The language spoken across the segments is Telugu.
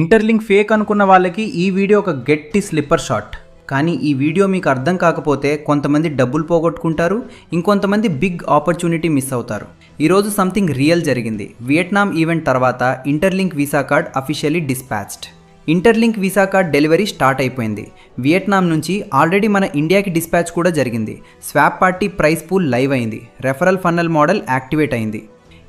ఇంటర్లింక్ ఫేక్ అనుకున్న వాళ్ళకి ఈ వీడియో ఒక గట్టి స్లిప్పర్ షాట్. కానీ ఈ వీడియో మీకు అర్థం కాకపోతే కొంతమంది డబ్బులు పోగొట్టుకుంటారు ఇంకొంతమంది బిగ్ ఆపర్చునిటీ మిస్ అవుతారు. ఈరోజు సంథింగ్ రియల్ జరిగింది. వియట్నాం ఈవెంట్ తర్వాత Interlink Visa card officially dispatched. Interlink Visa card delivery start అయిపోయింది. వియట్నాం నుంచి ఆల్రెడీ మన ఇండియాకి డిస్పాచ్ కూడా జరిగింది. Swap party price pool live అయింది. రెఫరల్ ఫన్నల్ మోడల్ యాక్టివేట్ అయింది.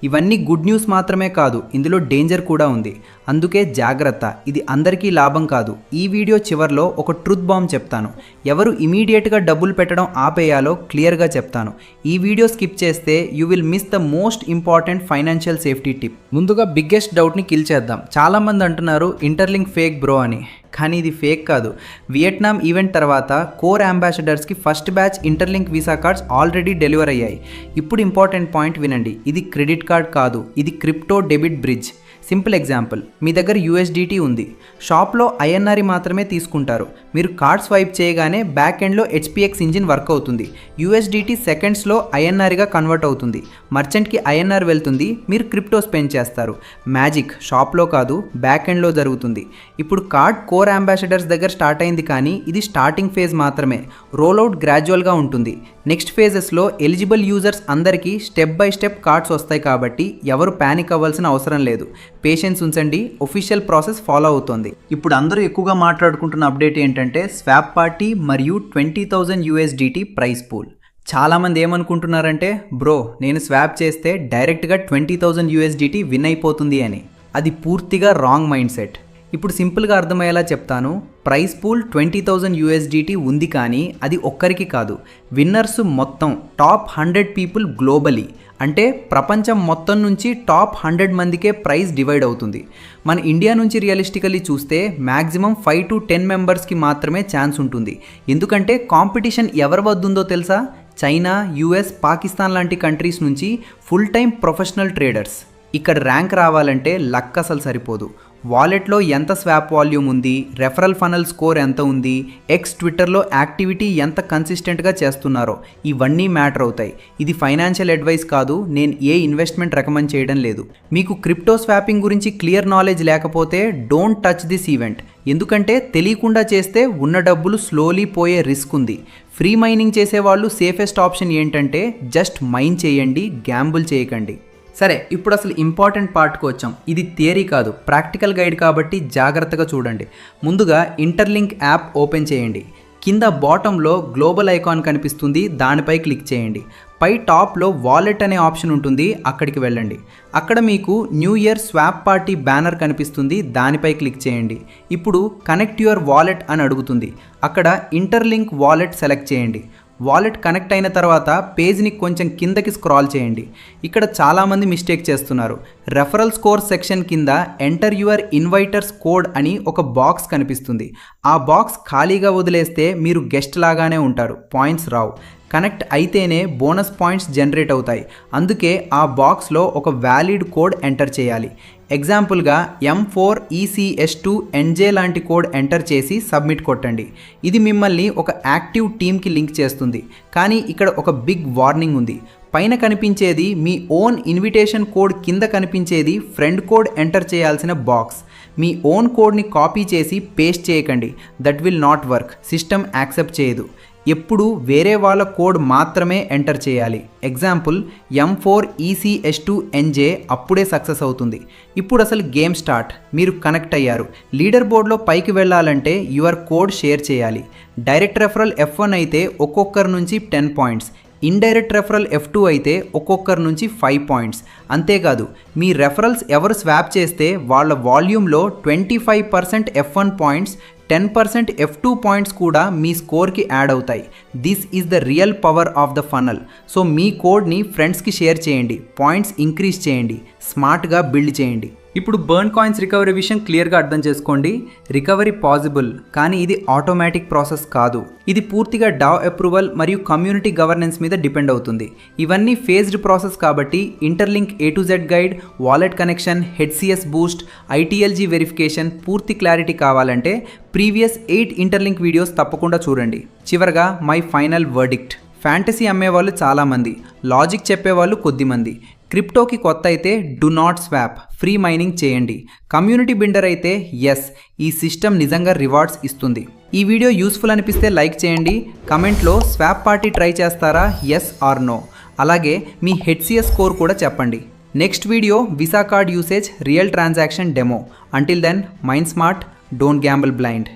ఇవన్నీ గుడ్ న్యూస్ మాత్రమే కాదు ఇందులో డేంజర్ కూడా ఉంది. అందుకే జాగ్రత్త ఇది అందరికీ లాభం కాదు. ఈ వీడియో చివర్లో ఒక ట్రూత్ బాంబ్ చెప్తాను. ఎవరు ఇమీడియట్గా డబ్బులు పెట్టడం ఆపేయాలో క్లియర్గా చెప్తాను. ఈ వీడియో స్కిప్ చేస్తే you will miss the most important financial safety tip ముందుగా బిగ్గెస్ట్ డౌట్ని కిల్ చేద్దాం. చాలామంది అంటున్నారు ఇంటర్లింక్ ఫేక్ బ్రో అని. కానీ ఇది ఫేక్ కాదు. వియట్నాం ఈవెంట్ తర్వాత core అంబాసిడర్స్కి first batch Interlink Visa cards already deliver అయ్యాయి. ఇప్పుడు ఇంపార్టెంట్ పాయింట్ వినండి. ఇది క్రెడిట్ కార్డ్ కాదు. ఇది crypto debit bridge. Simple example. మీ దగ్గర యూఎస్డిటీ ఉంది. షాప్లో ఐఎన్ఆర్ఈ మాత్రమే తీసుకుంటారు. మీరు కార్డ్ స్వైప్ చేయగానే బ్యాక్ ఎండ్లో హెచ్పిఎక్స్ ఇంజిన్ వర్క్ అవుతుంది. యూఎస్డిటీ సెకండ్స్లో ఐఎన్ఆర్గా కన్వర్ట్ అవుతుంది. మర్చెంట్కి ఐఎన్ఆర్ వెళ్తుంది. మీరు క్రిప్టో స్పెండ్ చేస్తారు. మ్యాజిక్ షాప్లో కాదు బ్యాక్ ఎండ్లో జరుగుతుంది. ఇప్పుడు కార్డ్ కోర్ అంబాసిడర్స్ దగ్గర స్టార్ట్ అయింది కానీ ఇది స్టార్టింగ్ ఫేజ్ మాత్రమే. రోల్అవుట్ గ్రాడ్యువల్గా ఉంటుంది. నెక్స్ట్ ఫేజెస్లో ఎలిజిబుల్ యూజర్స్ అందరికీ స్టెప్ బై స్టెప్ కార్డ్స్ వస్తాయి కాబట్టి ఎవరు ప్యానిక్ అవ్వాల్సిన అవసరం లేదు. పేషెన్స్ ఉంచండి ఒఫీషియల్ ప్రాసెస్ ఫాలో అవుతోంది. ఇప్పుడు అందరూ ఎక్కువగా మాట్లాడుకుంటున్న అప్డేట్ ఏంటంటే స్వాప్ పార్టీ మరియు twenty thousand USDT price pool చాలామంది ఏమనుకుంటున్నారంటే బ్రో నేను స్వాప్ చేస్తే డైరెక్ట్గా ట్వంటీ థౌజండ్ యూఎస్డిటీ విన్ అయిపోతుంది అని. అది పూర్తిగా రాంగ్ మైండ్ సెట్ ఇప్పుడు సింపుల్గా అర్థమయ్యేలా చెప్తాను. Price pool twenty thousand USDT ఉంది కానీ అది ఒక్కరికి కాదు. విన్నర్స్ మొత్తం టాప్ హండ్రెడ్ పీపుల్ గ్లోబలీ. అంటే ప్రపంచం మొత్తం నుంచి టాప్ హండ్రెడ్ మందికే ప్రైజ్ డివైడ్ అవుతుంది. మన ఇండియా నుంచి రియలిస్టికలీ చూస్తే మ్యాక్సిమం ఫైవ్ టు టెన్ మెంబర్స్కి మాత్రమే ఛాన్స్ ఉంటుంది. ఎందుకంటే కాంపిటీషన్ ఎవరి వద్దుందో తెలుసా? చైనా యుఎస్ పాకిస్తాన్ లాంటి కంట్రీస్ నుంచి ఫుల్ టైం ప్రొఫెషనల్ ట్రేడర్స్. ఇక్కడ ర్యాంక్ రావాలంటే లక్ అసలు సరిపోదు. వాలెట్లో ఎంత స్వాప్ వాల్యూమ్ ఉంది? రెఫరల్ ఫనల్ స్కోర్ ఎంత ఉంది? ఎక్స్ ట్విట్టర్లో యాక్టివిటీ ఎంత కన్సిస్టెంట్గా చేస్తున్నారో ఇవన్నీ మ్యాటర్ అవుతాయి. ఇది ఫైనాన్షియల్ అడ్వైస్ కాదు నేను ఏ ఇన్వెస్ట్మెంట్ రికమెండ్ చేయడం లేదు. మీకు క్రిప్టో స్వాపింగ్ గురించి క్లియర్ నాలెడ్జ్ లేకపోతే డోంట్ టచ్ దిస్ ఈవెంట్. ఎందుకంటే తెలియకుండా చేస్తే ఉన్న డబ్బులు స్లోలీ పోయే రిస్క్ ఉంది. ఫ్రీ మైనింగ్ చేసేవాళ్ళు సేఫెస్ట్ ఆప్షన్ ఏంటంటే జస్ట్ మైన్ చేయండి గ్యాంబుల్ చేయకండి. సరే ఇప్పుడు అసలు ఇంపార్టెంట్ పార్ట్కి వచ్చాం. ఇది థియరీ కాదు ప్రాక్టికల్ గైడ్ కాబట్టి జాగ్రత్తగా చూడండి. ముందుగా ఇంటర్లింక్ యాప్ ఓపెన్ చేయండి. కింద బాటంలో గ్లోబల్ ఐకాన్ కనిపిస్తుంది దానిపై క్లిక్ చేయండి. పై టాప్లో వాలెట్ అనే ఆప్షన్ ఉంటుంది అక్కడికి వెళ్ళండి. అక్కడ మీకు new year swap party banner కనిపిస్తుంది దానిపై క్లిక్ చేయండి. ఇప్పుడు కనెక్ట్ యువర్ వాలెట్ అని అడుగుతుంది. అక్కడ ఇంటర్లింక్ వాలెట్ సెలెక్ట్ చేయండి. వాలెట్ కనెక్ట్ అయిన తర్వాత పేజ్ని కొంచెం కిందకి స్క్రాల్ చేయండి. ఇక్కడ చాలామంది మిస్టేక్ చేస్తున్నారు. రెఫరల్ స్కోర్ సెక్షన్ కింద ఎంటర్ యువర్ ఇన్వైటర్స్ కోడ్ అని ఒక బాక్స్ కనిపిస్తుంది. ఆ బాక్స్ ఖాళీగా వదిలేస్తే మీరు గెస్ట్ లాగానే ఉంటారు. పాయింట్స్ రావు. కనెక్ట్ అయితేనే బోనస్ పాయింట్స్ జనరేట్ అవుతాయి. అందుకే ఆ బాక్స్లో ఒక వ్యాలిడ్ కోడ్ ఎంటర్ చేయాలి. ఎగ్జాంపుల్గా M four ECS two NJ లాంటి కోడ్ ఎంటర్ చేసి సబ్మిట్ కొట్టండి. ఇది మిమ్మల్ని ఒక యాక్టివ్ టీమ్కి లింక్ చేస్తుంది. కానీ ఇక్కడ ఒక బిగ్ వార్నింగ్ ఉంది. పైన కనిపించేది మీ ఓన్ ఇన్విటేషన్ కోడ్ కింద కనిపించేది ఫ్రెండ్ కోడ్ ఎంటర్ చేయాల్సిన బాక్స్. మీ ఓన్ కోడ్ని కాపీ చేసి పేస్ట్ చేయకండి. That will not work system accept చేయదు. ఎప్పుడు వేరే వాళ్ళ కోడ్ మాత్రమే ఎంటర్ చేయాలి. Example M four ECS two NJ అప్పుడే సక్సెస్ అవుతుంది. ఇప్పుడు అసలు గేమ్ స్టార్ట్ మీరు కనెక్ట్ అయ్యారు. లీడర్ బోర్డ్లో పైకి వెళ్ళాలంటే యువర్ కోడ్ షేర్ చేయాలి. డైరెక్ట్ రెఫరల్ ఎఫ్ వన్ అయితే ఒక్కొక్కరి నుంచి ten points indirect referral F two అయితే ఒక్కొక్కరి నుంచి ఫైవ్ పాయింట్స్ అంతేకాదు మీ రెఫరల్స్ ఎవరు స్వాప్ చేస్తే వాళ్ళ వాల్యూమ్లో twenty five percent F one points ten percent F two points కూడా మీ స్కోర్కి యాడ్ అవుతాయి. This is the real power of the funnel so మీ కోడ్ని ఫ్రెండ్స్కి షేర్ చేయండి పాయింట్స్ ఇంక్రీజ్ చేయండి స్మార్ట్గా బిల్డ్ చేయండి. ఇప్పుడు బర్న్ కాయిన్స్ రికవరీ విషయం క్లియర్గా అర్థం చేసుకోండి. రికవరీ పాసిబుల్ కానీ ఇది ఆటోమేటిక్ ప్రాసెస్ కాదు. ఇది పూర్తిగా డావ్ అప్రూవల్ మరియు కమ్యూనిటీ గవర్నెన్స్ మీద డిపెండ్ అవుతుంది. ఇవన్నీ ఫేజ్డ్ ప్రాసెస్ కాబట్టి interlink A to Z guide wallet connection హెడ్సిఎస్ boost ITLG verification పూర్తి క్లారిటీ కావాలంటే ప్రీవియస్ ఎయిట్ ఇంటర్లింక్ వీడియోస్ తప్పకుండా చూడండి. చివరగా మై ఫైనల్ వర్డిక్ట్. ఫ్యాంటసీ అమ్మేవాళ్ళు చాలామంది. లాజిక్ చెప్పేవాళ్ళు కొద్దిమంది. క్రిప్టోకి కొత్త అయితే do not swap. Free mining చేయండి. కమ్యూనిటీ బిల్డర్ అయితే ఎస్. ఈ సిస్టమ్ నిజంగా రివార్డ్స్ ఇస్తుంది. ఈ వీడియో యూస్ఫుల్ అనిపిస్తే లైక్ చేయండి. కమెంట్లో స్వాప్ పార్టీ ట్రై చేస్తారా? Yes or no. అలాగే మీ హెడ్సిఎస్ స్కోర్ కూడా చెప్పండి. Next video Visa card usage real transaction demo. Until then mind smart don't gamble blind